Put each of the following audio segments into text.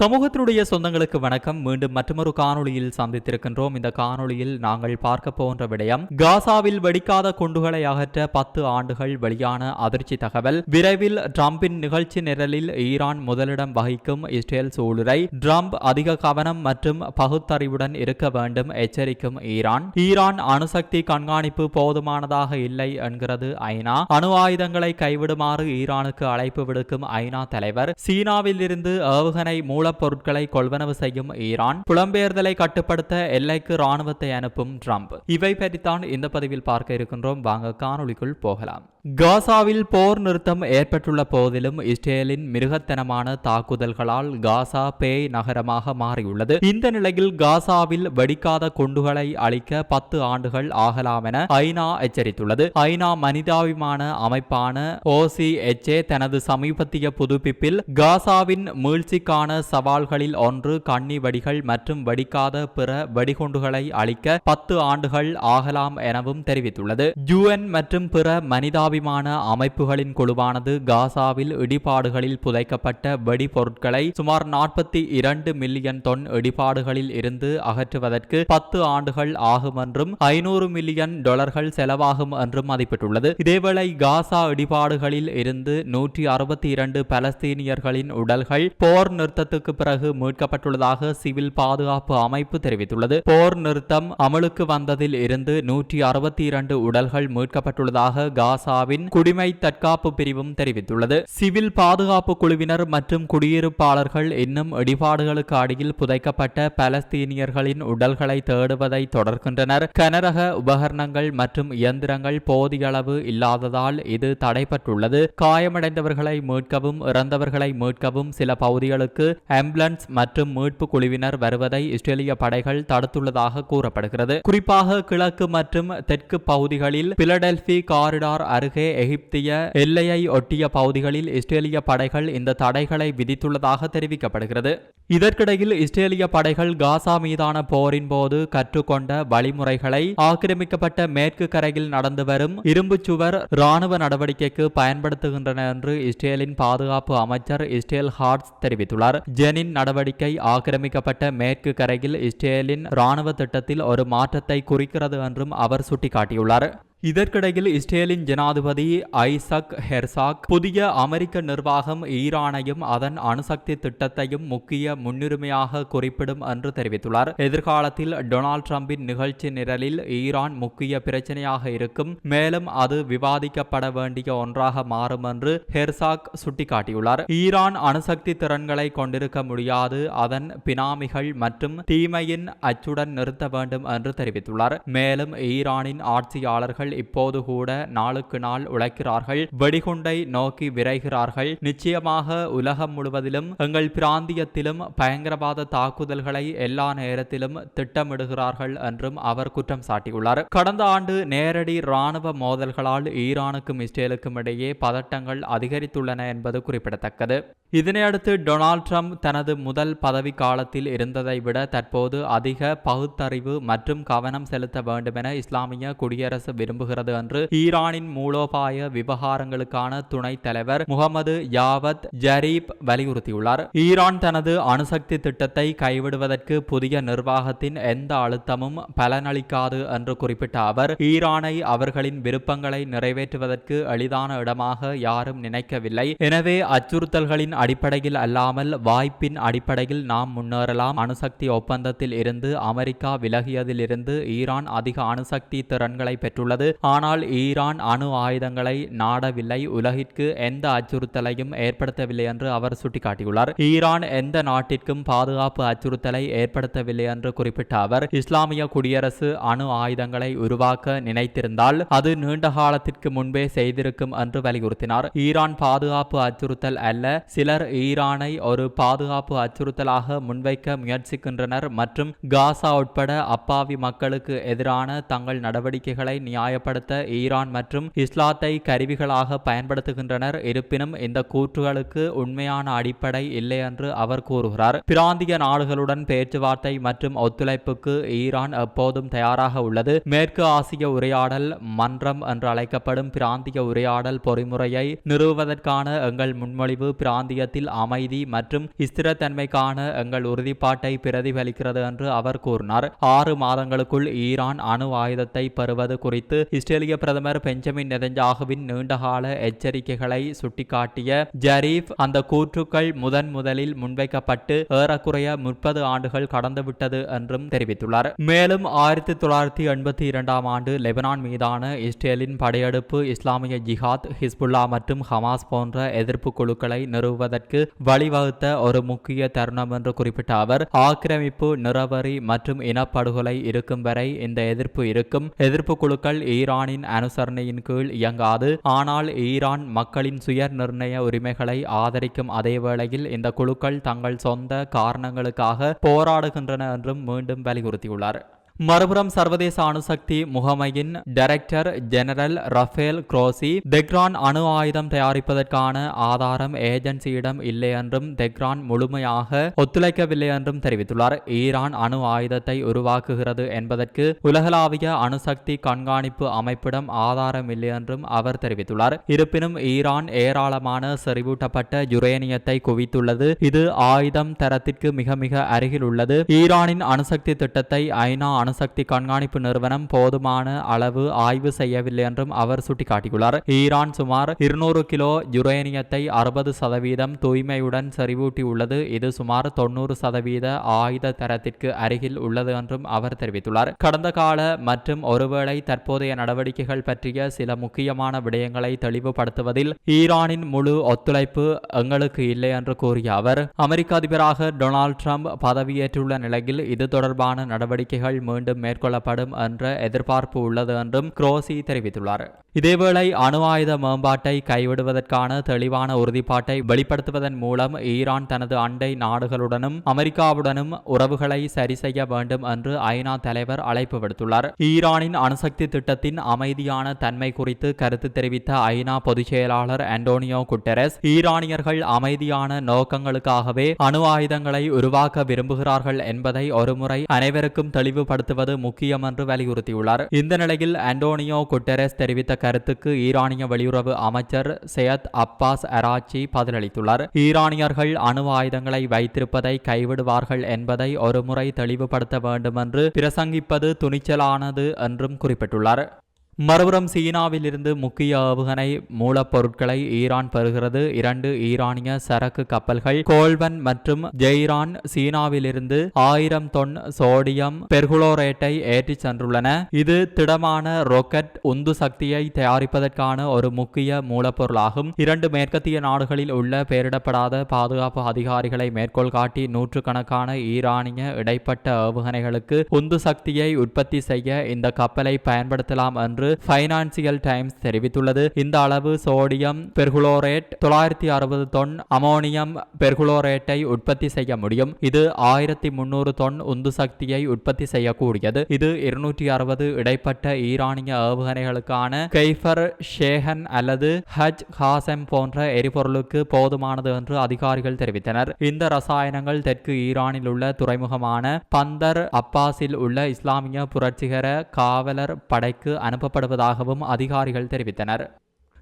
சமூகத்தினுடைய சொந்தங்களுக்கு வணக்கம். மீண்டும் மற்றொரு காணொளியில் சந்தித்திருக்கின்றோம். இந்த காணொளியில் நாங்கள் பார்க்க போன்ற விடயம் காசாவில் வெடிக்காத குண்டுகளை அகற்ற பத்து ஆண்டுகள் வெளியான அதிர்ச்சி தகவல். விரைவில் டிரம்பின் நிகழ்ச்சி நிரலில் ஈரான் முதலிடம் வகிக்கும் இஸ்ரேல் சூளுரை டிரம்ப் அதிக கவனம் மற்றும் பகுத்தறிவுடன் இருக்க வேண்டும் எச்சரிக்கும் ஈரான். ஈரான் அணுசக்தி கண்காணிப்பு போதுமானதாக இல்லை என்கிறது ஐநா. அணு ஆயுதங்களை கைவிடுமாறு ஈரானுக்கு அழைப்பு விடுக்கும் ஐநா தலைவர். சீனாவில் இருந்து ஏவுகணை மூலப்பொருட்களை கொள்வனவு செய்யும் ஈரான் புலம்பெயர்தலை கட்டுப்படுத்த எல்லைக்கு ராணுவத்தை அனுப்பும் ட்ரம்ப். இவை பற்றித்தான் இந்த பதிவில் பார்க்க இருக்கின்றோம். வாங்க காணொலிக்குள் போகலாம். காசாவில் போர் நிறுத்தம் ஏற்பட்டுள்ள போதிலும் இஸ்ரேலின் மிருகத்தனமான தாக்குதல்களால் காசா பேய் நகரமாக மாறியுள்ளது. இந்த நிலையில் காசாவில் வெடிக்காத குண்டுகளை அழிக்க பத்து ஆண்டுகள் ஆகலாம் என ஐநா எச்சரித்துள்ளது. ஐநா மனிதாபிமான அமைப்பான ஓசிஎச்ஏ தனது சமீபத்திய புதுப்பிப்பில் காசாவின் மீழ்ச்சிக்கான சவால்களில் ஒன்று கண்ணி வெடிகள் மற்றும் வெடிக்காத பிற வெடிகுண்டுகளை அழிக்க பத்து ஆண்டுகள் ஆகலாம் எனவும் தெரிவித்துள்ளது. யுஎன் மற்றும் பிற மனிதாபிமான அமைப்புகளின் குழுவானது காசாவில் இடிபாடுகளில் புதைக்கப்பட்ட வெடிபொருட்களை சுமார் நாற்பத்தி இரண்டு மில்லியன் தொன் இடிபாடுகளில் இருந்து அகற்றுவதற்கு பத்து ஆண்டுகள் ஆகும் என்றும் ஐநூறு மில்லியன் டாலர்கள் செலவாகும் என்றும் மதிப்பிட்டுள்ளது. இதேவேளை காசா இடிபாடுகளில் இருந்து நூற்றி அறுபத்தி இரண்டு பலஸ்தீனியர்களின் உடல்கள் போர் நிறுத்தத்து நிறுத்தத்துக்கு பிறகு மீட்கப்பட்டுள்ளதாக சிவில் பாதுகாப்பு அமைப்பு தெரிவித்துள்ளது. போர் நிறுத்தம் அமலுக்கு வந்ததில் இருந்து நூற்றி அறுபத்தி இரண்டு உடல்கள் மீட்கப்பட்டுள்ளதாக காசாவின் குடிமை தற்காப்பு பிரிவும் தெரிவித்துள்ளது. சிவில் பாதுகாப்பு குழுவினர் மற்றும் குடியிருப்பாளர்கள் இன்னும் இடிபாடுகளுக்கு அடியில் புதைக்கப்பட்ட பலஸ்தீனியர்களின் உடல்களை தேடுவதை தொடர்கின்றனர். கனரக உபகரணங்கள் மற்றும் இயந்திரங்கள் போதிய அளவு இல்லாததால் இது தடைப்பட்டுள்ளது காயமடைந்தவர்களை மீட்கவும் இறந்தவர்களை மீட்கவும் சில பகுதிகளுக்கு ஆம்புலன்ஸ் மற்றும் மீட்பு குழுவினர் வருவதை இஸ்ரேலிய படைகள் தடுத்துள்ளதாக கூறப்படுகிறது. குறிப்பாக கிழக்கு மற்றும் தெற்கு பகுதிகளில் பிலடெல்பி காரிடார் அருகே எகிப்திய எல்லையை ஒட்டிய பகுதிகளில் இஸ்ரேலிய படைகள் இந்த தடைகளை விதித்துள்ளதாக தெரிவிக்கப்படுகிறது. இதற்கிடையில் இஸ்ரேலிய படைகள் காசா மீதான போரின் போது கற்றுக்கொண்ட வழிமுறைகளை ஆக்கிரமிக்கப்பட்ட மேற்கு கரையில் நடந்து வரும் இரும்பு சுவர் ராணுவ நடவடிக்கைக்கு பயன்படுத்துகின்றன என்று இஸ்ரேலின் பாதுகாப்பு அமைச்சர் இஸ்ரேல் ஹார்ட்ஸ் தெரிவித்துள்ளார். ஜெனின் நடவடிக்கை ஆக்கிரமிக்கப்பட்ட மேற்கு கரையில் இஸ்ரேலின் ராணுவ திட்டத்தில் ஒரு மாற்றத்தை குறிக்கிறது என்றும் அவர் சுட்டிக்காட்டியுள்ளார். இதற்கிடையில் இஸ்ரேலின் ஜனாதிபதி ஐசக் ஹெர்சாக் புதிய அமெரிக்க நிர்வாகம் ஈரானையும் அதன் அணுசக்தி திட்டத்தையும் முக்கிய முன்னுரிமையாக குறிப்பிடும் என்று தெரிவித்துள்ளார். எதிர்காலத்தில் டொனால்ட் ட்ரம்பின் நிகழ்ச்சி நிரலில் ஈரான் முக்கிய பிரச்சனையாக இருக்கும். மேலும் அது விவாதிக்கப்பட வேண்டிய ஒன்றாக மாறும் என்று ஹெர்சாக் சுட்டிக்காட்டியுள்ளார். ஈரான் அணுசக்தி திறன்களை கொண்டிருக்க முடியாது. அதன் பினாமிகள் மற்றும் தீமையின் அச்சுடன் நிறுத்த வேண்டும் என்று தெரிவித்துள்ளார். மேலும் ஈரானின் ஆட்சியாளர்கள் இப்போது கூட நாளுக்கு நாள் உழைக்கிறார்கள் வெடிகுண்டை நோக்கி விரைகிறார்கள். நிச்சயமாக உலகம் முழுவதிலும் எங்கள் பிராந்தியத்திலும் பயங்கரவாத தாக்குதல்களை எல்லா நேரத்திலும் திட்டமிடுகிறார்கள் என்றும் அவர் குற்றம் சாட்டியுள்ளார். கடந்த ஆண்டு நேரடி ராணுவ மோதல்களால் ஈரானுக்கும் இஸ்ரேலுக்கும் இடையே பதட்டங்கள் அதிகரித்துள்ளன என்பது குறிப்பிடத்தக்கது. இதனையடுத்து டொனால்ட் ட்ரம்ப் தனது முதல் பதவி காலத்தில் இருந்ததை விட தற்போது அதிக பகுத்தறிவு மற்றும் கவனம் செலுத்த வேண்டுமென இஸ்லாமிய குடியரசு விரும்புகிறது என்று ஈரானின் மூலோபாய விவகாரங்களுக்கான துணைத் தலைவர் முகமது யாவத் ஜரீப் வலியுறுத்தியுள்ளார். ஈரான் தனது அணுசக்தி திட்டத்தை கைவிடுவதற்கு புதிய நிர்வாகத்தின் எந்த அழுத்தமும் பலனளிக்காது என்று குறிப்பிட்ட அவர் ஈரானை அவர்களின் விருப்பங்களை நிறைவேற்றுவதற்கு எளிதான இடமாக யாரும் நினைக்கவில்லை. எனவே அச்சுறுத்தல்களின் அடிப்படையில் அல்லாமல் வாய்ப்பின் அடிப்படையில் நாம் முன்னேறலாம். அணுசக்தி ஒப்பந்தத்தில் இருந்து அமெரிக்கா விலகியதிலிருந்து ஈரான் அதிக அணுசக்தி திறன்களை பெற்றுள்ளது. ஆனால் ஈரான் அணு ஆயுதங்களை நாடவில்லை. உலகிற்கு எந்த அச்சுறுத்தலையும் ஏற்படுத்தவில்லை என்று அவர் சுட்டிக்காட்டியுள்ளார். ஈரான் எந்த நாட்டிற்கும் பாதுகாப்பு அச்சுறுத்தலை ஏற்படுத்தவில்லை என்று குறிப்பிட்ட அவர் இஸ்லாமிய குடியரசு அணு ஆயுதங்களை உருவாக்க நினைத்திருந்தால் அது நீண்ட காலத்திற்கு முன்பே செய்திருக்கும் என்று வலியுறுத்தினார். ஈரான் பாதுகாப்பு அச்சுறுத்தல் அல்ல சில சிலர் ஈரானை ஒரு பாதுகாப்பு அச்சுறுத்தலாக முன்வைக்க முயற்சிக்கின்றனர் மற்றும் காசா உட்பட அப்பாவி மக்களுக்கு எதிரான தங்கள் நடவடிக்கைகளை நியாயப்படுத்த ஈரான் மற்றும் இஸ்லாத்தை கருவிகளாக பயன்படுத்துகின்றனர். இருப்பினும் இந்த கூற்றுகளுக்கு உண்மையான அடிப்படை இல்லை என்று அவர் கூறுகிறார். பிராந்திய நாடுகளுடன் பேச்சுவார்த்தை மற்றும் ஒத்துழைப்புக்கு ஈரான் எப்போதும் தயாராக உள்ளது. மேற்கு ஆசிய உரையாடல் மன்றம் என்று அழைக்கப்படும் பிராந்திய உரையாடல் பொறிமுறையை நிறுவுவதற்கான எங்கள் முன்மொழிவு பிராந்திய பிராந்தியத்தில் அமைதி மற்றும் ஸ்திரத்தன்மைக்கான எங்கள் உறுதிப்பாட்டை பிரதிபலிக்கிறது என்று அவர் கூறினார். ஆறு மாதங்களுக்குள் ஈரான் அணு ஆயுதத்தை பெறுவது குறித்து இஸ்ரேலிய பிரதமர் பெஞ்சமின் நெதஞ்சாகுவின் நீண்டகால எச்சரிக்கைகளை சுட்டிக்காட்டிய ஜரீப் அந்த கூற்றுக்கள் முதன் முதலில் முன்வைக்கப்பட்டு ஏறக்குறைய முப்பது ஆண்டுகள் கடந்துவிட்டது என்றும் தெரிவித்துள்ளார். மேலும் ஆயிரத்தி தொள்ளாயிரத்தி எண்பத்தி இரண்டாம் ஆண்டு லெபனான் மீதான இஸ்ரேலின் படையெடுப்பு இஸ்லாமிய ஜிஹாத் ஹிஸ்புல்லா மற்றும் ஹமாஸ் போன்ற எதிர்ப்பு குழுக்களை நிறுவுவதற்கு வழிவகுத்த ஒரு முக்கிய தருணம் என்று குறிப்பிட்ட அவர் ஆக்கிரமிப்பு நிறவரி மற்றும் இனப்படுகொலை இருக்கும் வரை இந்த எதிர்ப்பு இருக்கும். எதிர்ப்பு குழுக்கள் ஈரானின் அனுசரணையின் கீழ் இயங்காது. ஆனால் ஈரான் மக்களின் சுய நிர்ணய உரிமைகளை ஆதரிக்கும் அதே வேளையில் இந்த குழுக்கள் தங்கள் சொந்த காரணங்களுக்காக போராடுகின்றன என்றும் மீண்டும் வலியுறுத்தியுள்ளார். மறுபுறம் சர்வதேச அணுசக்தி முகமையின் director general Rafael Grossi Tehran அணு ஆயுதம் தயாரிப்பதற்கான ஆதாரம் ஏஜென்சியிடம் இல்லை என்றும் தெக்ரான் முழுமையாக ஒத்துழைக்கவில்லை என்றும் தெரிவித்துள்ளார். ஈரான் அணு ஆயுதத்தை உருவாக்குகிறது என்பதற்கு உலகளாவிய அணுசக்தி கண்காணிப்பு அமைப்பிடம் ஆதாரம் இல்லை என்றும் அவர் தெரிவித்துள்ளார். இருப்பினும் ஈரான் ஏராளமான செறிவூட்டப்பட்ட யுரேனியத்தை குவித்துள்ளது. இது ஆயுதம் தரத்திற்கு மிக மிக அருகில் உள்ளது. ஈரானின் அணுசக்தி திட்டத்தை ஐநா அணுசக்தி கண்காணிப்பு நிறுவனம் போதுமான அளவு ஆய்வு செய்யவில்லை என்றும் அவர் சுட்டிக்காட்டியுள்ளார். ஈரான் சுமார் இருநூறு கிலோ யுரேனியத்தை அறுபது சதவீதம் தூய்மையுடன் செறிவூட்டியுள்ளது. இது சுமார் தொண்ணூறு சதவீத ஆயுத தரத்திற்கு அருகில் உள்ளது என்றும் அவர் தெரிவித்துள்ளார். கடந்த கால மற்றும் ஒருவேளை தற்போதைய நடவடிக்கைகள் பற்றிய சில முக்கியமான விடயங்களை தெளிவுபடுத்துவதில் ஈரானின் முழு ஒத்துழைப்பு எங்களுக்கு இல்லை என்று கூறிய அவர் அமெரிக்க அதிபராக டொனால்ட் ட்ரம்ப் பதவியேற்றுள்ள நிலையில் இது தொடர்பான நடவடிக்கைகள் மீண்டும் மேற்கொள்ளப்படும் என்ற எதிர்பார்ப்பு உள்ளது என்றும் குரோசி தெரிவித்துள்ளார். இதேவேளை அணு ஆயுத மேம்பாட்டை கைவிடுவதற்கான தெளிவான உறுதிப்பாட்டை வெளிப்படுத்துவதன் மூலம் ஈரான் தனது அண்டை நாடுகளுடனும் அமெரிக்காவுடனும் உறவுகளை சரி செய்ய வேண்டும் என்று ஐநா தலைவர் அழைப்பு விடுத்துள்ளார். ஈரானின் அணுசக்தி திட்டத்தின் அமைதியான தன்மை குறித்து கருத்து தெரிவித்த ஐநா பொதுச் செயலாளர் அண்டோனியோ குட்டரஸ் ஈரானியர்கள் அமைதியான நோக்கங்களுக்காகவே அணு ஆயுதங்களை உருவாக்க விரும்புகிறார்கள் என்பதை ஒருமுறை அனைவருக்கும் தெளிவுபடுத்துவது முக்கியம் என்று வலியுறுத்தியுள்ளார். இந்த நிலையில் அண்டோனியோ குட்டரஸ் தெரிவித்த கருத்துக்கு ஈரானிய வெளியுறவு அமைச்சர் சையத் அப்பாஸ் அராச்சி பதிலளித்துள்ளார். ஈரானியர்கள் அணு ஆயுதங்களை வைத்திருப்பதை கைவிடுவார்கள் என்பதை ஒருமுறை தெளிவுபடுத்த வேண்டும் என்று பிரசங்கிப்பது துணிச்சலானது என்றும் குறிப்பிட்டுள்ளார். மறுபுறம் சீனாவில் இருந்து முக்கிய ஏவுகணை மூலப்பொருட்களை ஈரான் பெறுகிறது. இரண்டு ஈரானிய சரக்கு கப்பல்கள் கோல்வன் மற்றும் ஜெய்ரான் சீனாவிலிருந்து ஆயிரம் தொன் சோடியம் பெர்குளோரேட்டை ஏற்றிச் சென்றுள்ளன. இது திடமான ராக்கெட் உந்து சக்தியை தயாரிப்பதற்கான ஒரு முக்கிய மூலப்பொருளாகும். இரண்டு மேற்கத்திய நாடுகளில் உள்ள பெயரிடப்படாத பாதுகாப்பு அதிகாரிகளை மேற்கோள் காட்டி நூற்றுக்கணக்கான ஈரானிய இடைப்பட்ட ஏவுகணைகளுக்கு உந்து சக்தியை உற்பத்தி செய்ய இந்த கப்பலை பயன்படுத்தலாம் என்று பைனான்சியல் டைம்ஸ் தெரிவித்துள்ளது. இந்த அளவு சோடியம் பெர்குளோரேட் தொள்ளாயிரத்தி அறுபது தொன் அமோனியம் பெர்குளோரேட்டை உற்பத்தி செய்ய முடியும். இது ஆயிரத்தி முன்னூறு தொன் உந்து சக்தியை உற்பத்தி செய்யக்கூடியது. இது இருநூற்றி அறுபது இடைப்பட்ட ஈரானிய ஏவுகணைகளுக்கான கெய்ஃபர் ஷேஹன் அல்லது ஹஜ் ஹாசம் போன்ற எரிபொருளுக்கு போதுமானது என்று அதிகாரிகள் தெரிவித்தனர். இந்த ரசாயனங்கள் தெற்கு ஈரானில் உள்ள துறைமுகமான பந்தர் அப்பாஸில் உள்ள இஸ்லாமிய புரட்சிகர காவலர் படைக்கு வழங்கப்படுவதாகவும் அதிகாரிகள் தெரிவித்தனர்.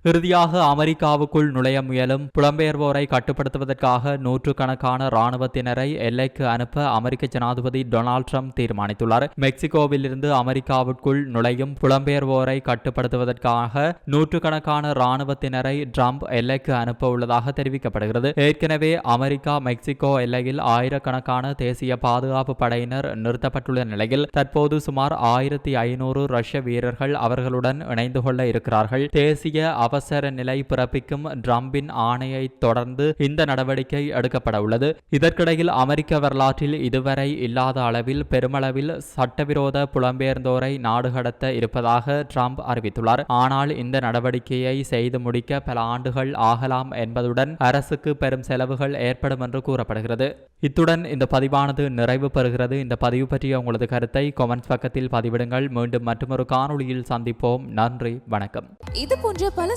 இறுதியாக அமெரிக்காவுக்குள் நுழைய முயலும் புலம்பெயர்வோரை கட்டுப்படுத்துவதற்காக நூற்றுக்கணக்கான இராணுவத்தினரை எல்லைக்கு அனுப்ப அமெரிக்க ஜனாதிபதி டொனால்ட் ட்ரம்ப் தீர்மானித்துள்ளார். மெக்சிகோவிலிருந்து அமெரிக்காவுக்குள் நுழையும் புலம்பெயர்வோரை கட்டுப்படுத்துவதற்காக நூற்றுக்கணக்கான இராணுவத்தினரை ட்ரம்ப் எல்லைக்கு அனுப்ப உள்ளதாக தெரிவிக்கப்படுகிறது. ஏற்கனவே அமெரிக்கா மெக்சிகோ எல்லையில் ஆயிரக்கணக்கான தேசிய பாதுகாப்பு படையினர் நிறுத்தப்பட்டுள்ள நிலையில் தற்போது சுமார் ஆயிரத்தி ஐநூறு ரஷ்ய வீரர்கள் அவர்களுடன் இணைந்து கொள்ள இருக்கிறார்கள். தேசிய அவசர அவசர நிலை பிறப்பிக்கும் டிரம்பின் ஆணையை தொடர்ந்து இந்த நடவடிக்கை எடுக்கப்பட உள்ளது இதற்கிடையில் அமெரிக்க வரலாற்றில் இதுவரை இல்லாத அளவில் பெருமளவில் சட்டவிரோத புலம்பெயர்ந்தோரை நாடு கடத்த இருப்பதாக டிரம்ப் அறிவித்துள்ளார். ஆனால் இந்த நடவடிக்கையை செய்து முடிக்க பல ஆண்டுகள் ஆகலாம் என்பதுடன் அரசுக்கு பெரும் செலவுகள் ஏற்படும் என்று கூறப்படுகிறது. இத்துடன் இந்த பதிவானது நிறைவு பெறுகிறது. இந்த பதிவு பற்றிய உங்களது கருத்தை கொமெண்ட்ஸ் பக்கத்தில் பதிவிடுங்கள். மீண்டும் மற்றொரு காணொலியில் சந்திப்போம். நன்றி. வணக்கம். இது போன்ற பல